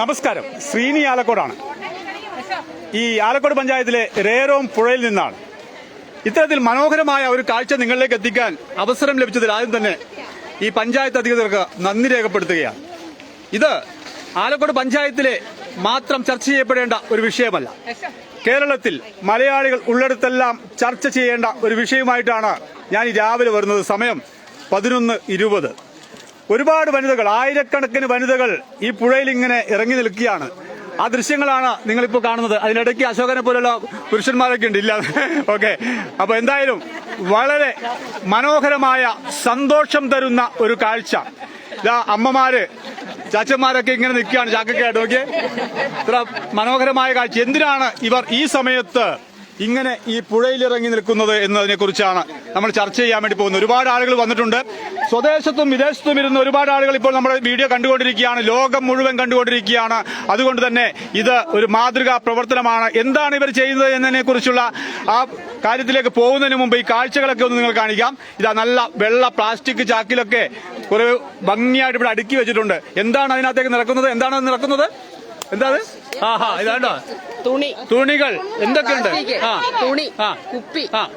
നമസ്കാരം. ശ്രീനി ആലക്കോടാണ്. ഈ ആലക്കോട് പഞ്ചായത്തിലെ രേരോം പുഴയിൽ നിന്നാണ്. ഇത്തരത്തിൽ മനോഹരമായ ഒരു കാഴ്ച നിങ്ങളിലേക്ക് എത്തിക്കാൻ അവസരം ലഭിച്ചതിൽ ആദ്യം തന്നെ ഈ പഞ്ചായത്ത് അധികൃതർക്ക് നന്ദി രേഖപ്പെടുത്തുകയാണ്. ഇത് ആലക്കോട് പഞ്ചായത്തിലെ മാത്രം ചർച്ച ചെയ്യപ്പെടേണ്ട ഒരു വിഷയമല്ല. കേരളത്തിൽ മലയാളികൾ ഉള്ളിടത്തെല്ലാം ചർച്ച ചെയ്യേണ്ട ഒരു വിഷയമായിട്ടാണ് ഞാൻ രാവിലെ വരുന്നത്. സമയം പതിനൊന്ന് ഇരുപത്. ഒരുപാട് വനിതകൾ ആയിരക്കണക്കിന് വനിതകൾ ഈ പുഴയിൽ ഇങ്ങനെ ഇറങ്ങി നിൽക്കുകയാണ്. ആ ദൃശ്യങ്ങളാണ് നിങ്ങളിപ്പോൾ കാണുന്നത്. അതിനിടയ്ക്ക് അശോകനെ പോലുള്ള പുരുഷന്മാരൊക്കെ ഉണ്ട്. ഇല്ല. ഓക്കെ. അപ്പൊ എന്തായാലും വളരെ മനോഹരമായ സന്തോഷം തരുന്ന ഒരു കാഴ്ച. ഇതാ അമ്മമാര് ചാച്ചന്മാരൊക്കെ ഇങ്ങനെ നിൽക്കുകയാണ്. ചാക്കക്കായിട്ട് ഓക്കെ ഇത്ര മനോഹരമായ കാഴ്ച. എന്തിനാണ് ഇവർ ഈ സമയത്ത് ഇങ്ങനെ ഈ പുഴയിലിറങ്ങി നിൽക്കുന്നത് എന്നതിനെ കുറിച്ചാണ് നമ്മൾ ചർച്ച ചെയ്യാൻ വേണ്ടി പോകുന്നത് ഒരുപാട് ആളുകൾ വന്നിട്ടുണ്ട്. സ്വദേശത്തും വിദേശത്തും ഇരുന്ന് ഒരുപാട് ആളുകൾ ഇപ്പോൾ നമ്മുടെ വീഡിയോ കണ്ടുകൊണ്ടിരിക്കുകയാണ്. ലോകം മുഴുവൻ കണ്ടുകൊണ്ടിരിക്കുകയാണ്. അതുകൊണ്ട് തന്നെ ഇത് ഒരു മാതൃകാ പ്രവർത്തനമാണ്. എന്താണ് ഇവർ ചെയ്യുന്നത് എന്നതിനെ കുറിച്ചുള്ള ആ കാര്യത്തിലേക്ക് പോകുന്നതിന് മുമ്പ് ഈ കാഴ്ചകളൊക്കെ ഒന്ന് നിങ്ങൾ കാണിക്കാം. ഇതാ നല്ല വെള്ള പ്ലാസ്റ്റിക് ചാക്കിലൊക്കെ കുറെ ഭംഗിയായിട്ട് ഇവിടെ അടുക്കി വെച്ചിട്ടുണ്ട്. എന്താണ് അതിനകത്തേക്ക് നടക്കുന്നത്? എന്താണ് നടക്കുന്നത്? എന്താ ആഹാ ഇതാണ്ടോ? തുണി. തുണികൾ. എന്തൊക്കെയുണ്ട്? ആ. തുണി. ആ. കുപ്പി. ആ.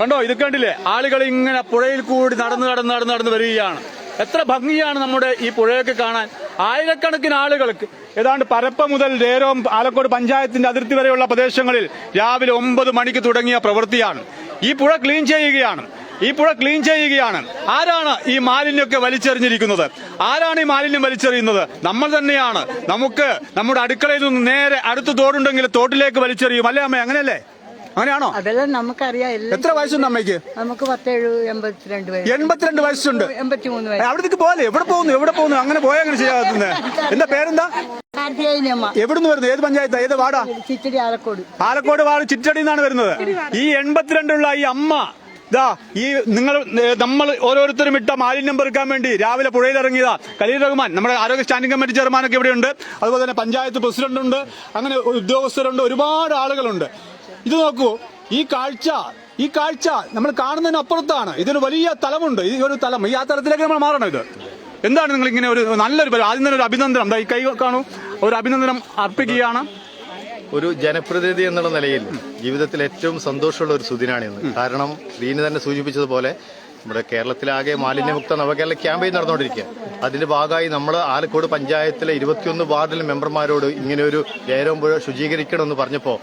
കണ്ടോ ഇത് കണ്ടില്ലേ? ആളുകൾ ഇങ്ങനെ പുഴയിൽ കൂടി നടന്ന് നടന്ന് നടന്ന് നടന്ന് വരികയാണ്. എത്ര ഭംഗിയാണ് നമ്മുടെ ഈ പുഴയൊക്കെ കാണാൻ. ആയിരക്കണക്കിന് ആളുകൾക്ക് ഏതാണ്ട് പരപ്പ മുതൽ രേരോം ആലക്കോട് പഞ്ചായത്തിന്റെ അതിർത്തി വരെയുള്ള പ്രദേശങ്ങളിൽ രാവിലെ ഒമ്പത് മണിക്ക് തുടങ്ങിയ പ്രവൃത്തിയാണ്. ഈ പുഴ ക്ലീൻ ചെയ്യുകയാണ്. ഈ പുഴ ക്ലീൻ ചെയ്യുകയാണ്. ആരാണ് ഈ മാലിന്യമൊക്കെ വലിച്ചെറിഞ്ഞിരിക്കുന്നത്? ആരാണ് ഈ മാലിന്യം വലിച്ചെറിയുന്നത്? നമ്മൾ തന്നെയാണ്. നമുക്ക് നമ്മുടെ അടുക്കളയിൽ നിന്ന് നേരെ അടുത്ത് തോടുണ്ടെങ്കിൽ തോട്ടിലേക്ക് വലിച്ചെറിയും. അല്ലേ അമ്മ അങ്ങനെയല്ലേ? അങ്ങനെയാണോ? അതെല്ലാം നമുക്കറിയാം. എല്ലാം എത്ര വയസ്സുണ്ട് അമ്മയ്ക്ക്? നമുക്ക് പത്തേഴു എൺപത്തിരണ്ട് വയസ്സ്. എൺപത്തിരണ്ട് വയസ്സുണ്ട്. എൺപത്തിമൂന്ന് വയസ്സ്. അവിടത്തേക്ക് പോലെ എവിടെ പോകുന്നു? എവിടെ പോകുന്നു? അങ്ങനെ പോയ അങ്ങനെ ചെയ്യാത്തുന്നത് എന്താ പേരെന്താ? എവിടുന്ന് വരുന്നത്? ഏത് പഞ്ചായത്താ? ഏത് വാടാ ചിറ്റടി ആലക്കോട്. ആലക്കോട് വാർഡ് ചിറ്റടി നിന്നാണ് വരുന്നത്. ഈ എൺപത്തിരണ്ടുള്ള ഈ അമ്മ ഇതാ ഈ നിങ്ങൾ നമ്മൾ ഓരോരുത്തരും ഇട്ട മാലിന്യം പെറുക്കാൻ വേണ്ടി രാവിലെ പുഴയിൽ ഇറങ്ങിയതാ കലീൽ റഹ്മാൻ നമ്മുടെ ആരോഗ്യ സ്റ്റാൻഡിംഗ് കമ്മിറ്റി ചെയർമാനൊക്കെ ഇവിടെയുണ്ട്. അതുപോലെ തന്നെ പഞ്ചായത്ത് പ്രസിഡന്റ് ഉണ്ട് അങ്ങനെ ഉദ്യോഗസ്ഥരുണ്ട്. ഒരുപാട് ആളുകളുണ്ട്. ഇത് നോക്കൂ ഈ കാഴ്ച ഈ കാഴ്ച നമ്മൾ കാണുന്നതിന് അപ്പുറത്താണ് ഇതിന് വലിയ തലമുണ്ട്. ഈ ഒരു തലം ഈ ആ തലത്തിലേക്ക് നമ്മൾ മാറണം ഇത്. എന്താണ് നിങ്ങൾ ഇങ്ങനെ ഒരു നല്ലൊരു ആദ്യം തന്നെ ഒരു അഭിനന്ദനം. ഈ കൈ കാണൂ. ഒരു അഭിനന്ദനം അർപ്പിക്കുകയാണ്. ഒരു ജനപ്രതിനിധി എന്നുള്ള നിലയിൽ ജീവിതത്തിൽ ഏറ്റവും സന്തോഷമുള്ള ഒരു സുദിനാണിന്ന് കാരണം റീന് തന്നെ സൂചിപ്പിച്ചതുപോലെ നമ്മുടെ കേരളത്തിലാകെ മാലിന്യമുക്ത നവകേരള ക്യാമ്പയിൻ നടന്നുകൊണ്ടിരിക്കുക അതിന്റെ ഭാഗമായി നമ്മൾ ആലക്കോട് പഞ്ചായത്തിലെ ഇരുപത്തിയൊന്ന് വാർഡിലെ മെമ്പർമാരോട് ഇങ്ങനെ ഒരു ഏരവും പുഴ ശുചീകരിക്കണമെന്ന് പറഞ്ഞപ്പോൾ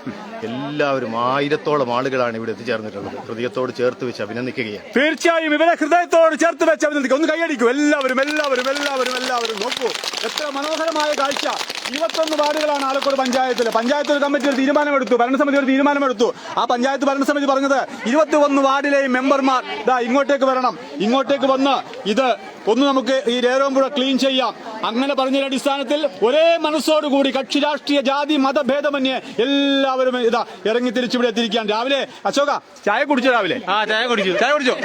എല്ലാവരും ആയിരത്തോളം ആളുകളാണ് ഇവിടെ എത്തിച്ചേർന്നിട്ടുള്ളത്. ഹൃദയത്തോട് ചേർത്ത് വെച്ച് അഭിനന്ദിക്കുകയാണ്. തീർച്ചയായും ഇവരെ ഹൃദയത്തോട് ചേർത്ത് വെച്ച് അഭിനന്ദിക്കുക. ഒന്ന് കൈയടിക്കും. എല്ലാവരും എല്ലാവരും എല്ലാവരും എല്ലാവരും നോക്കൂ. എത്ര മനോഹരമായ കാഴ്ച. ഇരുപത്തൊന്ന് വാർഡുകളാണ് ആലക്കോട് പഞ്ചായത്തിൽ പഞ്ചായത്ത് ഒരു കമ്മിറ്റി ഒരു തീരുമാനമെടുത്തു. ഭരണസമിതി ഒരു തീരുമാനമെടുത്തു. ആ പഞ്ചായത്ത് ഭരണസമിതി പറഞ്ഞത് ഇരുപത്തി ഒന്ന് വാർഡിലെയും മെമ്പർമാർ ഇങ്ങോട്ടേക്ക് വരണം ഇങ്ങോട്ടേക്ക് വന്ന് ഇത് ഒന്ന് നമുക്ക് ഈ രേരോമ്പുഴ ക്ലീൻ ചെയ്യാം. അങ്ങനെ പറഞ്ഞതിന്റെ അടിസ്ഥാനത്തിൽ ഒരേ മനസ്സോടുകൂടി കക്ഷി രാഷ്ട്രീയ ജാതി മതഭേദമന്യേ എല്ലാവരും ഇതാ ഇറങ്ങി തിരിച്ചിവിടെ എത്തിയിരിക്കുകയാണ്. രാവിലെ അശോക ചായ കുടിച്ചോ രാവിലെ? ആ ചായ കുടിച്ചു. ചായ കുടിച്ചോ?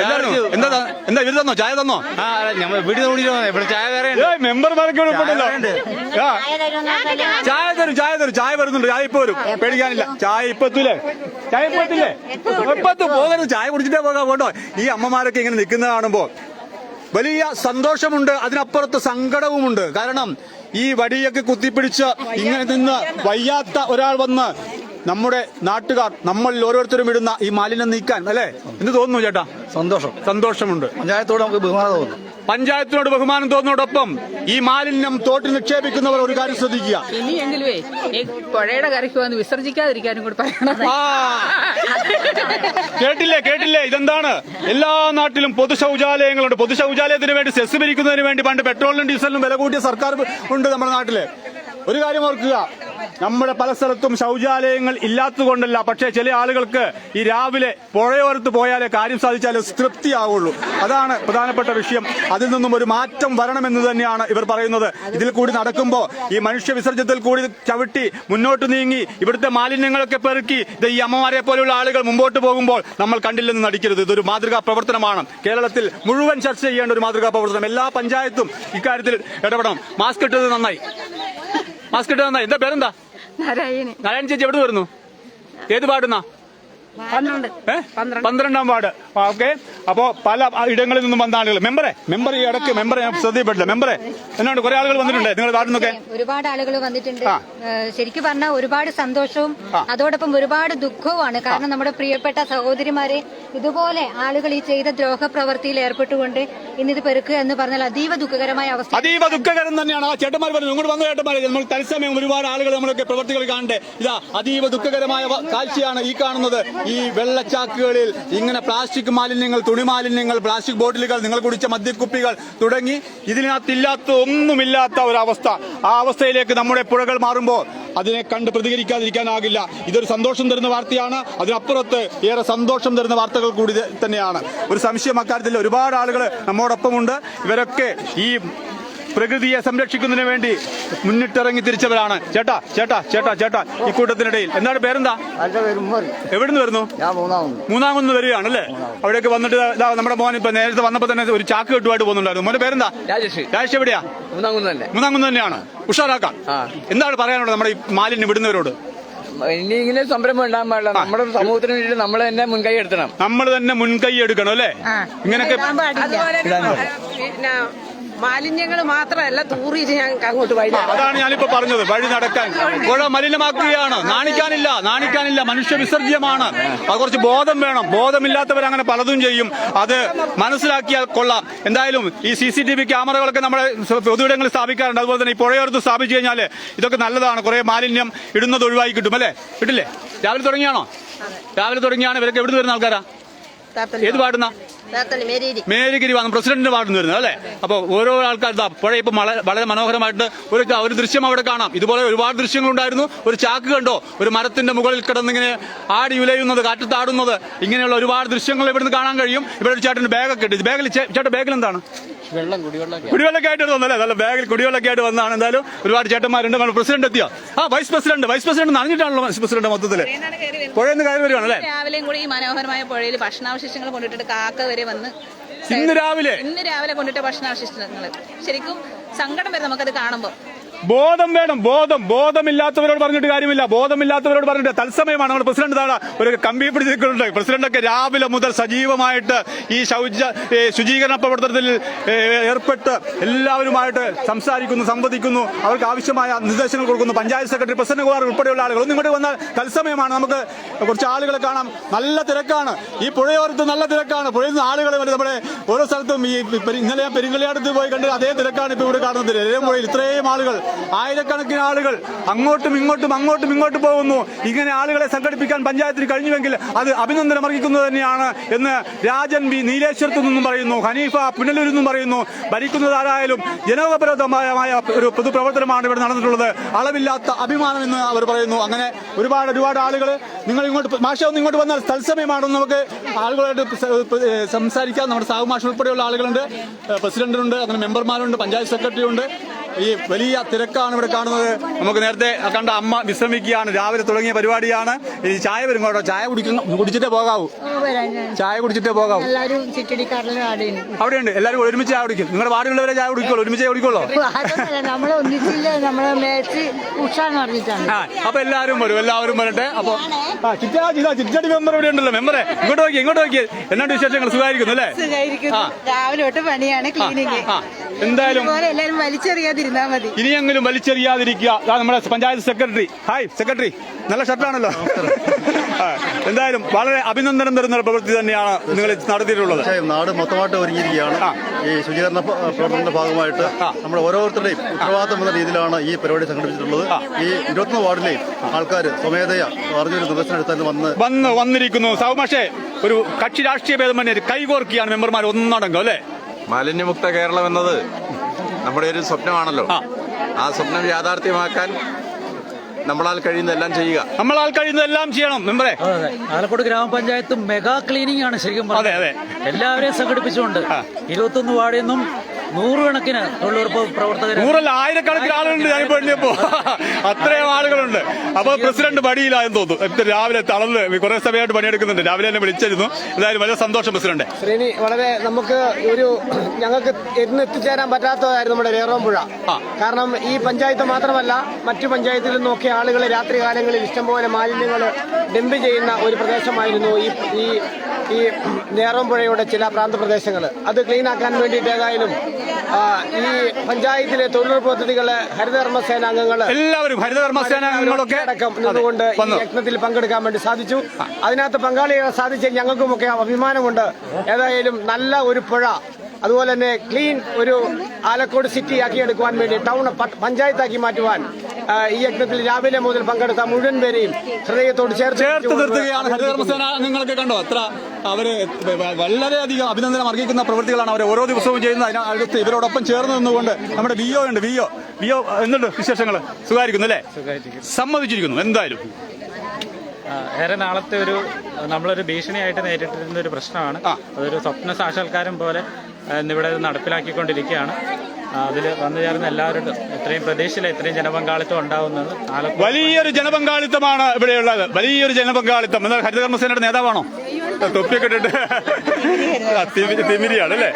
എന്താ എന്താ ഇവർ തന്നോ? ചായ തന്നോ? ആ വീട്ടിൽ കുടിച്ചു ഇവിടെ ചായ വേറെ മെമ്പർമാരൊക്കെ. ആ. ചായ തരും ചായ തരും. ചായ വരുന്നുണ്ട്. ചായ ഇപ്പൊ വരും. പേടിക്കാനില്ല. ചായ ഇപ്പൊ എത്തൂലേ ചായ ഇപ്പൊ എത്തില്ലേ ഇപ്പൊ എത്തും. പോകരുത്. ചായ കുടിച്ചിട്ടേ പോകാം. പോട്ടോ ഈ അമ്മമാരൊക്കെ ഇങ്ങനെ നിൽക്കുന്നത് കാണുമ്പോ വലിയ സന്തോഷമുണ്ട് അതിനപ്പുറത്ത് സങ്കടവുമുണ്ട്. കാരണം ഈ വടിയൊക്കെ കുത്തിപ്പിടിച്ച് ഇങ്ങനെ നിന്ന് വയ്യാത്ത ഒരാൾ വന്ന് നമ്മുടെ നാട്ടുകാർ നമ്മളിൽ ഓരോരുത്തരും ഇടുന്ന ഈ മാലിന്യം നീക്കാൻ അല്ലേ? എന്ത് തോന്നുന്നു ചേട്ടാ? സന്തോഷം. സന്തോഷമുണ്ട്. പഞ്ചായത്തോട് നമുക്ക് ബഹുമാനം തോന്നുന്നു പഞ്ചായത്തിനോട് ബഹുമാനം തോന്നുന്നതോടൊപ്പം ഈ മാലിന്യം തോട്ടിൽ നിക്ഷേപിക്കുന്നവർ ഒരു കാര്യം ശ്രദ്ധിക്കുക. ഇനിയെങ്കിലുവേ ഈ പുഴയുടെ കരയ്ക്ക് വന്ന് വിസർജിക്കാതിരിക്കാനും കൂടി പറയണം. ആ. കേട്ടില്ലേ കേട്ടില്ലേ? ഇതെന്താണ്? എല്ലാ നാട്ടിലും പൊതു ശൗചാലയങ്ങളുണ്ട് പൊതു ശൗചാലയത്തിന് വേണ്ടി സെസ് പിരിക്കുന്നതിന് വേണ്ടി പണ്ട് പെട്രോളിനും ഡീസലിനും വില കൂട്ടിയ സർക്കാർ ഉണ്ട് നമ്മുടെ നാട്ടിൽ. ഒരു കാര്യം ഓർക്കുക. നമ്മുടെ പല സ്ഥലത്തും ശൗചാലയങ്ങൾ ഇല്ലാത്തതുകൊണ്ടല്ല. പക്ഷേ ചില ആളുകൾക്ക് ഈ രാവിലെ പുഴയോരത്ത് പോയാലേ കാര്യം സാധിച്ചാലേ തൃപ്തിയാവുള്ളൂ. അതാണ് പ്രധാനപ്പെട്ട വിഷയം. അതിൽ നിന്നും ഒരു മാറ്റം വരണമെന്ന് തന്നെയാണ് ഇവർ പറയുന്നത്. ഇതിൽ കൂടി നടക്കുമ്പോൾ ഈ മനുഷ്യ വിസർജ്യത്തിൽ കൂടി ചവിട്ടി മുന്നോട്ട് നീങ്ങി ഇവിടുത്തെ മാലിന്യങ്ങളൊക്കെ പെറുക്കി ഇത് ഈ അമ്മമാരെ പോലെയുള്ള ആളുകൾ മുമ്പോട്ട് പോകുമ്പോൾ നമ്മൾ കണ്ടില്ലെന്ന് നടിക്കരുത്. ഇതൊരു മാതൃകാ പ്രവർത്തനമാണ്. കേരളത്തിൽ മുഴുവൻ ചർച്ച ചെയ്യേണ്ട ഒരു മാതൃകാ പ്രവർത്തനം. എല്ലാ പഞ്ചായത്തും ഇക്കാര്യത്തിൽ ഇടപെടണം. മാസ്ക് ഇട്ടത് നന്നായി. മാസ്ക് ഇട്ടത് നന്നായി. എന്താ പേരെന്താ? നാരായണി. നാരായണി ചേച്ചി എവിടെ വരുന്നു? ഏത് പാടുന്നാ? പന്ത്രണ്ട്. വാർഡ്. ഓക്കെ. അപ്പോ പല ഇടങ്ങളിൽ നിന്നും വന്ന ആളുകൾ. മെമ്പറെ മെമ്പർ ഈ ഇടയ്ക്ക് മെമ്പറെ ഞാൻ ശ്രദ്ധയിപ്പെട്ടില്ല മെമ്പറെ എന്നാണ് കുറെ ആളുകൾ വന്നിട്ടുണ്ട്. നിങ്ങൾ വാർഡിൽ നിന്നൊക്കെ? ഒരുപാട് ആളുകൾ വന്നിട്ടുണ്ട്. ശരിക്കും പറഞ്ഞാൽ ഒരുപാട് സന്തോഷവും അതോടൊപ്പം ഒരുപാട് ദുഃഖവുമാണ്. കാരണം നമ്മുടെ പ്രിയപ്പെട്ട സഹോദരിമാരെ ഇതുപോലെ ആളുകൾ ഈ ചെയ്ത ദ്രോഹ പ്രവൃത്തിയിൽ ഏർപ്പെട്ടുകൊണ്ട് ഇന്നിത് പെരുക്കുക എന്ന് പറഞ്ഞാൽ അതീവ ദുഃഖകരമായ അവസ്ഥ. അതീവ ദുഃഖകരം തന്നെയാണ്. ആ ചേട്ടന്മാർ പറഞ്ഞു ഇങ്ങോട്ട് വന്ന ചേട്ടന്മാരെ. നമ്മൾ തത്സമയം ഒരുപാട് ആളുകൾ നമ്മളൊക്കെ പ്രവർത്തികൾ കാണണ്ടേ. ഇതാ അതീവ ദുഃഖകരമായ കാഴ്ചയാണ് ഈ കാണുന്നത്. ഈ വെള്ളച്ചാക്കുകളിൽ ഇങ്ങനെ പ്ലാസ്റ്റിക് മാലിന്യങ്ങൾ തുണി മാലിന്യങ്ങൾ പ്ലാസ്റ്റിക് ബോട്ടിലുകൾ നിങ്ങൾ കുടിച്ച മദ്യക്കുപ്പികൾ തുടങ്ങി ഇതിനകത്തില്ലാത്ത ഒന്നുമില്ലാത്ത ഒരവസ്ഥ. ആ അവസ്ഥയിലേക്ക് നമ്മുടെ പുഴകൾ മാറുമ്പോൾ അതിനെ കണ്ട് പ്രതികരിക്കാതിരിക്കാനാകില്ല. ഇതൊരു സന്തോഷം തരുന്ന വാർത്തയാണ്. അതിനപ്പുറത്ത് ഏറെ സന്തോഷം തരുന്ന വാർത്തകൾ കൂടി തന്നെയാണ്. ഒരു സംശയം അക്കാര്യത്തിൽ ഒരുപാട് ആളുകൾ നമ്മോടൊപ്പമുണ്ട്. ഇവരൊക്കെ ഈ പ്രകൃതിയെ സംരക്ഷിക്കുന്നതിന് വേണ്ടി മുന്നിട്ടിറങ്ങി തിരിച്ചവരാണ്. ചേട്ടാ ചേട്ടാ ചേട്ടാ ചേട്ടാ ഈ കൂട്ടത്തിനിടയിൽ. എന്താണ് പേരെന്താ? എവിടുന്ന് വരുന്നു? ഞാൻ വരികയാണ് മൂന്നാമന്ന്. വരികയാണല്ലേ അവിടേക്ക് വന്നിട്ട് ഇതാ നമ്മുടെ മോൻ ഇപ്പൊ നേരത്തെ വന്നപ്പോ തന്നെ ഒരു ചാക്ക് കെട്ടുമായിട്ട് പോകുന്നുണ്ടായിരുന്നു. മോന്റെ പേരെന്താ? രാജേഷ്. രാജേഷ് എവിടെയാ? മൂന്നാമൊന്നു തന്നെ. മൂന്നാമന്ന് തന്നെയാണ്. ഉഷാറാക്കാം. എന്താണ് പറയാനുള്ളത് നമ്മുടെ ഈ മാലിന്യം വിടുന്നവരോട്? ഇനി ഇങ്ങനെ സംരംഭം ഉണ്ടാകാൻ പാടില്ല. നമ്മുടെ സമൂഹത്തിന് വേണ്ടി നമ്മൾ തന്നെ മുൻകൈ എടുക്കണം നമ്മൾ തന്നെ മുൻകൈ എടുക്കണം അല്ലേ? ഇങ്ങനെയൊക്കെ മാലിന്യങ്ങൾ മാത്രമല്ല തൂറിയിട്ട് ഞങ്ങൾക്ക് അങ്ങോട്ട് വഴി അതാണ് ഞാനിപ്പോ പറഞ്ഞത് വഴി നടക്കാൻ. പുഴ മലിനമാക്കുകയാണ് നാണിക്കാനില്ല നാണിക്കാനില്ല മനുഷ്യ വിസർജ്യമാണ് അത് കുറച്ച് ബോധം വേണം. ബോധമില്ലാത്തവർ അങ്ങനെ പലതും ചെയ്യും. അത് മനസ്സിലാക്കിയാൽ കൊള്ളാം. എന്തായാലും ഈ സി സി ടി വി ക്യാമറകളൊക്കെ നമ്മുടെ പൊതുവിടങ്ങളിൽ സ്ഥാപിക്കാറുണ്ട്. അതുപോലെ തന്നെ ഈ പുഴയോർത്ത് സ്ഥാപിച്ചു കഴിഞ്ഞാൽ ഇതൊക്കെ നല്ലതാണ്. കുറെ മാലിന്യം ഇടുന്നത് ഒഴിവായി കിട്ടും അല്ലേ? കിട്ടില്ലേ? രാവിലെ തുടങ്ങിയാണോ? രാവിലെ തുടങ്ങിയാണ് ഇവരൊക്കെ എവിടെ വരുന്ന ആൾക്കാരാ? ഏത് പാടുന്ന? മേരിഗിരി വന്ന് പ്രസിഡന്റിന്റെ വാർഡിൽ വരുന്നത് അല്ലേ? അപ്പോൾ ഓരോ ആൾക്കാർ പുഴ ഇപ്പൊ വളരെ മനോഹരമായിട്ട് ഒരു ഒരു ദൃശ്യം അവിടെ കാണാം. ഇതുപോലെ ഒരുപാട് ദൃശ്യങ്ങളുണ്ടായിരുന്നു. ഒരു ചാക്ക് കണ്ടോ? ഒരു മരത്തിന്റെ മുകളിൽ കിടന്നിങ്ങനെ ആടി ഉലയുന്നത് കാറ്റത്താടുന്നത് ഇങ്ങനെയുള്ള ഒരുപാട് ദൃശ്യങ്ങൾ ഇവിടുന്ന് കാണാൻ കഴിയും. ഇവിടെ ഒരു ചേട്ടന് ബാഗൊക്കെ ഇട്ട് ബാഗിൽ ചേട്ടൻ ബാഗിൽ എന്താണ്? കുടിവെള്ളമൊക്കെ ആയിട്ട് വന്നല്ലേ? നല്ല ബാഗിൽ കുടിവെള്ളമൊക്കെ ആയിട്ട് വന്നതാണ് എന്തായാലും ഒരുപാട് ചേട്ടന്മാരുണ്ട്. നമ്മൾ പ്രസിഡന്റ് എത്തിയോ? ആ വൈസ് പ്രസിഡന്റ് വൈസ് പ്രസിഡന്റ് അറിഞ്ഞിട്ടാണല്ലോ വൈസ് പ്രസിഡന്റ് മൊത്തത്തിൽ. പുഴയിൽ നിന്ന് കയറി വരുവാണ് അല്ലേ? രാവിലെയും കൂടി ഈ മനോഹരമായ പുഴയിൽ ഭക്ഷണാവശിഷ്ടങ്ങൾ കൊണ്ടിട്ട് കാക്ക വരെ വന്ന് ഇന്ന് രാവിലെ? ഇന്ന് രാവിലെ കൊണ്ടിട്ട് ഭക്ഷണാവശിഷ്ടങ്ങൾ. ശരിക്കും സങ്കടം വരെ നമുക്കത് കാണുമ്പോൾ ബോധം വേണം ബോധം. ബോധമില്ലാത്തവരോട് പറഞ്ഞിട്ട് കാര്യമില്ല. ബോധമില്ലാത്തവരോട് പറഞ്ഞിട്ട് തത്സമയമാണ് നമ്മുടെ പ്രസിഡന്റ് താഴെ ഒരു കമ്പി പിടിച്ചിട്ടുണ്ട് പ്രസിഡന്റ് പ്രസിഡന്റൊക്കെ രാവിലെ മുതൽ സജീവമായിട്ട് ഈ ശൗച ശുചീകരണ പ്രവർത്തനത്തിൽ ഏർപ്പെട്ട് എല്ലാവരുമായിട്ട് സംസാരിക്കുന്നു സംവദിക്കുന്നു. അവർക്ക് ആവശ്യമായ നിർദ്ദേശങ്ങൾ കൊടുക്കുന്നു. പഞ്ചായത്ത് സെക്രട്ടറി പ്രസിഡന്റ് കുമാർ ഉൾപ്പെടെയുള്ള ആളുകൾ. ഒന്ന് ഇങ്ങോട്ട് വന്നാൽ തത്സമയമാണ് നമുക്ക് കുറച്ച് ആളുകളെ കാണാം. നല്ല തിരക്കാണ്. ഈ പുഴയോരത്ത് നല്ല തിരക്കാണ്. പുഴയിൽ നിന്ന് ആളുകൾ വരെ നമ്മുടെ ഓരോ സ്ഥലത്തും ഈ ഇന്നലെ ഞാൻ പെരിങ്ങലിയാടത്ത് പോയി കണ്ട് അതേ തിരക്കാണ് ഇപ്പോൾ ഇവിടെ കാണുന്നത്. ഇത്രയും ആളുകൾ. ആയിരക്കണക്കിന് ആളുകൾ അങ്ങോട്ടും ഇങ്ങോട്ടും അങ്ങോട്ടും ഇങ്ങോട്ടും പോകുന്നു. ഇങ്ങനെ ആളുകളെ സംഘടിപ്പിക്കാൻ പഞ്ചായത്തിന് കഴിഞ്ഞുവെങ്കിൽ അത് അഭിനന്ദനം അർഹിക്കുന്നത് തന്നെയാണ് എന്ന് രാജൻ ബി നീലേശ്വരത്തു നിന്നും പറയുന്നു. ഹനീഫ പുനലൂരിൽ നിന്നും പറയുന്നു. ഭരിക്കുന്നതാരായാലും ജനോപരോധമായ ഒരു പൊതുപ്രവർത്തനമാണ് ഇവിടെ നടന്നിട്ടുള്ളത്. അളവില്ലാത്ത അഭിമാനം എന്ന് അവർ പറയുന്നു. അങ്ങനെ ഒരുപാട് ഒരുപാട് ആളുകൾ നിങ്ങൾ ഇങ്ങോട്ട് മാഷ ഒന്ന് ഇങ്ങോട്ട് വന്നാൽ തത്സമയമാണ് നമുക്ക് ആളുകളായിട്ട് സംസാരിക്കാം. നമ്മുടെ സാഹു മാഷ് ഉൾപ്പെടെയുള്ള ആളുകളുണ്ട്. പ്രസിഡന്റുണ്ട് അങ്ങനെ മെമ്പർമാരുണ്ട് പഞ്ചായത്ത് സെക്രട്ടറി ഉണ്ട് ഈ വലിയ തിരക്കാണ് ഇവിടെ കാണുന്നത്. നമുക്ക് നേരത്തെ കണ്ട അമ്മ വിശ്രമിക്കുകയാണ്. രാവിലെ തുടങ്ങിയ പരിപാടിയാണ്. ഈ ചായ വരും കേട്ടോ. ചായ കുടിക്കുന്ന കുടിച്ചിട്ടേ പോകാവൂ. ചായ കുടിച്ചിട്ടേ പോകാവൂ. അവിടെയുണ്ട്. എല്ലാവരും ഒരുമിച്ച് ചായ കുടിക്കും. നിങ്ങളുടെ വാർഡിലുള്ളവരെ ചായ കുടിക്കുള്ളൂ. ഒരുമിച്ച് കുടിക്കുള്ളൂ. അപ്പൊ എല്ലാവരും വരും. എല്ലാവരും വരട്ടെ. അപ്പൊ ചിറ്റാടി മെമ്പർ ഇവിടെ ഉണ്ടല്ലോ. മെമ്പറെ ഇങ്ങോട്ട് നോക്കി ഇങ്ങോട്ട് നോക്കി എന്നാണ്ട് വിശേഷങ്ങൾ? സുഖമായിരിക്കുന്നു അല്ലേ. രാവിലെ തൊട്ട് പണിയാണ് ക്ലീനിങ്. ആ. എന്തായാലും വലിച്ചെറിയാതിരുന്നാ മതി. ഇനിയെങ്കിലും വലിച്ചെറിയാതിരിക്കുക. നമ്മുടെ പഞ്ചായത്ത് സെക്രട്ടറി. Hi secretary. നല്ല ഷർട്ടാണല്ലോ എന്തായാലും വളരെ അഭിനന്ദനം തരുന്ന ഒരു പ്രവൃത്തി തന്നെയാണ് നിങ്ങൾ നടത്തിയിട്ടുള്ളത്. നാട് മൊത്തമായിട്ട് ഒരുങ്ങിയിരിക്കുകയാണ്. ഈ ശുചീകരണ പ്രവർത്തനത്തിന്റെ ഭാഗമായിട്ട് ആ. നമ്മൾ ഓരോരുത്തരുടെയും ഉത്തരവാദിത്തം എന്ന രീതിയിലാണ് ഈ പരിപാടി സംഘടിപ്പിച്ചിട്ടുള്ളത്. ഈ ഇരുപത്തൊന്ന് വാർഡിലെയും ആൾക്കാർ സ്വമേധയാ പറഞ്ഞൊരു നിർദ്ദേശം എടുത്താൽ വന്ന് വന്ന് വന്നിരിക്കുന്നു. സൗമക്ഷേ ഒരു കക്ഷി രാഷ്ട്രീയ ഭേദമന്യേ കൈകോർക്കുകയാണ് മെമ്പർമാർ ഒന്നടങ്കം അല്ലേ? മാലിന്യമുക്ത കേരളം എന്നത് നമ്മുടെ ഒരു സ്വപ്നമാണല്ലോ. ആ. സ്വപ്നം യാഥാർത്ഥ്യമാക്കാൻ നമ്മളാൽ കഴിയുന്നതെല്ലാം ചെയ്യുക. നമ്മളാൽ കഴിയുന്നതെല്ലാം ചെയ്യണം മെമ്പറെ. അതെ ആലക്കോട് ഗ്രാമപഞ്ചായത്ത് മെഗാ ക്ലീനിങ് ആണ് ശരിക്കും അതെ, അതെ. എല്ലാവരെയും സംഘടിപ്പിച്ചുകൊണ്ട് ഇരുപത്തൊന്ന് വാർഡിൽ നിന്നും നൂറുകണക്കിന് തൊഴിലുറപ്പ് പ്രവർത്തകർ നൂറല്ല ആയിരക്കണക്കിന് ആളുകളുണ്ട് ഞാൻ എണ്ണിയപ്പോ. അത്രയും ആളുകളുണ്ട്. അപ്പൊ പ്രസിഡന്റ് പടിയിലായെന്ന് തോന്നുന്നു. രാവിലെ തളർന്ന് കുറെ സമയമായിട്ട് പണിയെടുക്കുന്നുണ്ട്. രാവിലെ തന്നെ വിളിച്ചിരുന്നു. എന്തായാലും വളരെ സന്തോഷം പ്രസിഡന്റ്. ശ്രീനി വളരെ നമുക്ക് ഒരു ഞങ്ങൾക്ക് എന്ന് എത്തിച്ചേരാൻ പറ്റാത്തതായിരുന്നു നമ്മുടെ രേറോമ്പുഴ കാരണം ഈ പഞ്ചായത്ത് മാത്രമല്ല മറ്റു പഞ്ചായത്തിൽ നിന്നൊക്കെ ആളുകൾ രാത്രി കാലങ്ങളിൽ ഇഷ്ടംപോലെ മാലിന്യങ്ങൾ ഡംപ് ചെയ്യുന്ന ഒരു പ്രദേശമായിരുന്നു ഈ ഈ നേറമ്പുഴയുടെ ചില പ്രാന്തപ്രദേശങ്ങൾ അത് ക്ലീൻ ആക്കാൻ വേണ്ടിയിട്ട് ഏതായാലും ഈ പഞ്ചായത്തിലെ തൊഴിലുറപ്പ് പദ്ധതികൾ ഹരിതകർമ്മ സേനാംഗങ്ങൾ എല്ലാവരും ഹരിതകർമ്മ സേനാംഗങ്ങളൊക്കെ അടക്കം നിന്നുകൊണ്ട് ഈ യജ്ഞത്തിൽ പങ്കെടുക്കാൻ വേണ്ടി സാധിച്ചു. അതിനകത്ത് പങ്കാളികളെ സാധിച്ച ഞങ്ങൾക്കുമൊക്കെ അഭിമാനമുണ്ട്. ഏതായാലും നല്ല ഒരു പുഴ അതുപോലെ തന്നെ ക്ലീൻ ഒരു ആലക്കോട് സിറ്റി ആക്കി എടുക്കുവാൻ വേണ്ടി ടൗൺ പഞ്ചായത്താക്കി മാറ്റുവാൻ ഈ യജ്ഞത്തിൽ രാവിലെ മുതൽ പങ്കെടുത്ത മുഴുവൻ പേരെയും ഹൃദയത്തോട് ചേർത്ത് ചേർത്ത് നിർത്തുകയാണ്. നിങ്ങൾക്ക് കണ്ടോ? അത്ര അവർ വളരെയധികം അഭിനന്ദനം അർഹിക്കുന്ന പ്രവൃത്തികളാണ് അവർ ഓരോ ദിവസവും ചെയ്യുന്നത്. അതിനടുത്ത് ഇവരോടൊപ്പം ചേർന്ന് നിന്നുകൊണ്ട് നമ്മുടെ വി ഒ ഉണ്ട്. വി ഒ വി ഒ എന്തുണ്ട് വിശേഷങ്ങൾ സുഖമായിരിക്കുന്നു അല്ലേ? സമ്മതിച്ചിരിക്കുന്നു. എന്തായാലും. ഏറെ നാളത്തെ ഒരു നമ്മളൊരു ഭീഷണിയായിട്ട് നേരിട്ടിരുന്ന ഒരു പ്രശ്നമാണ്. അതൊരു സ്വപ്ന സാക്ഷാത്കാരം പോലെ ഇത് നടപ്പിലാക്കിക്കൊണ്ടിരിക്കുകയാണ്. അതിൽ വന്നു ചേർന്ന എല്ലാവരും ഇത്രയും പ്രതീക്ഷയില്ല ഇത്രയും ജനപങ്കാളിത്തം ഉണ്ടാവുന്നത് വലിയൊരു ജനപങ്കാളിത്തമാണ് ഇവിടെയുള്ളത്. വലിയൊരു ജനപങ്കാളിത്തം. എന്നാൽ ഹരിതകർമ്മസേനയുടെ നേതാവാണോ? തൊപ്പിയൊക്കെ ഇട്ടിട്ട് തിമിരിയാണ് അല്ലേ?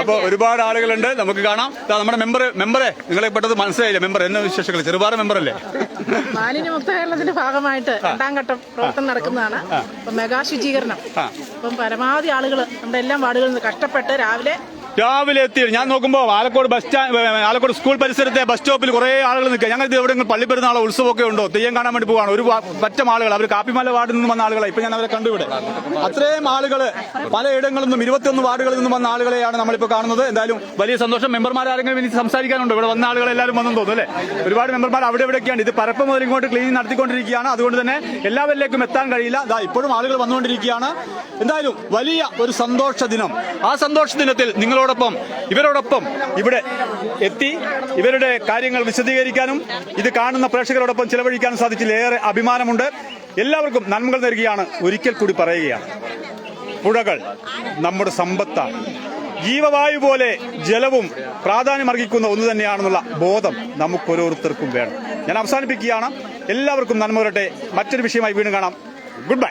അപ്പൊ ഒരുപാട് ആളുകളുണ്ട്. നമുക്ക് കാണാം. നമ്മുടെ മെമ്പർ മെമ്പറെ നിങ്ങളെ പെട്ടത് മനസ്സിലായില്ല? മെമ്പർ എന്ന വിശേഷങ്ങൾ ചെറുപാറ മെമ്പർ അല്ലേ മാലിന്യമുക്ത കേരളത്തിന്റെ ഭാഗമായിട്ട് രണ്ടാം ഘട്ടം പ്രവർത്തനം നടക്കുന്നതാണ്. മെഗാ ശുചീകരണം അപ്പം പരമാവധി ആളുകൾ നമ്മുടെ എല്ലാം വാർഡുകളിൽ നിന്ന് കഷ്ടപ്പെട്ട് രാവിലെ രാവിലെ എത്തി. ഞാൻ നോക്കുമ്പോൾ Alakode bus stand Alakode school പരിസരത്തെ ബസ് സ്റ്റോപ്പിൽ കുറേ ആളുകൾ നിൽക്കുക. ഞങ്ങൾ എവിടെയെങ്കിലും പള്ളിപ്പെരുന്നാളോ ഉത്സവമൊക്കെ ഉണ്ടോ? തെയ്യം കാണാൻ വേണ്ടി പോവാണ്. ഒരു പറ്റം ആളുകൾ. അവർ കാപ്പിമല വാർഡിൽ നിന്ന് വന്ന ആളുകളെ. ഇപ്പൊ ഞാൻ അവരെ കണ്ടു ഇവിടെ. അത്രയും ആളുകൾ പലയിടങ്ങളിൽ നിന്നും ഇരുപത്തിയൊന്ന് വാർഡുകളിൽ നിന്നും വന്ന ആളുകളെയാണ് നമ്മളിപ്പോൾ കാണുന്നത്. എന്തായാലും വലിയ സന്തോഷം. മെമ്പർമാർ ആരെങ്കിലും ഇനി സംസാരിക്കാനുണ്ടോ? ഇവിടെ വന്ന ആളുകൾ എല്ലാവരും വന്നു തോന്നുന്നു അല്ലേ? ഒരുപാട് മെമ്പർമാർ അവിടെ ഇവിടെയൊക്കെയാണ്. ഇത് പരപ്പം മുതൽ ഇങ്ങോട്ട് ക്ലീനിങ് നടത്തിക്കൊണ്ടിരിക്കുകയാണ്. അതുകൊണ്ട് തന്നെ എല്ലാവരിലേക്കും എത്താൻ കഴിയില്ല. ഇപ്പോഴും ആളുകൾ വന്നുകൊണ്ടിരിക്കുകയാണ്. എന്തായാലും വലിയ ഒരു സന്തോഷ ദിനം. ആ സന്തോഷ ദിനത്തിൽ നിങ്ങളോടൊപ്പം ഇവരോടൊപ്പം ഇവരോടൊപ്പം ഇവിടെ എത്തി ഇവരുടെ കാര്യങ്ങൾ വിശദീകരിക്കാനും ഇത് കാണുന്ന പ്രേക്ഷകരോടൊപ്പം ചിലവഴിക്കാനും സാധിച്ചതിൽ ഏറെ അഭിമാനമുണ്ട്. എല്ലാവർക്കും നന്മകൾ നൽകുകയാണ് ഒരിക്കൽ കൂടി പറയുകയാണ്. പുഴകൾ നമ്മുടെ സമ്പത്താണ്. ജീവവായു പോലെ ജലവും പ്രാധാന്യമർഹിക്കുന്ന ഒന്ന് തന്നെയാണെന്നുള്ള ബോധം നമുക്കോരോരുത്തർക്കും വേണം. ഞാൻ അവസാനിപ്പിക്കുകയാണ്. എല്ലാവർക്കും നന്മ വരട്ടെ. മറ്റൊരു വിഷയമായി വീണ്ടും കാണാം. Good bye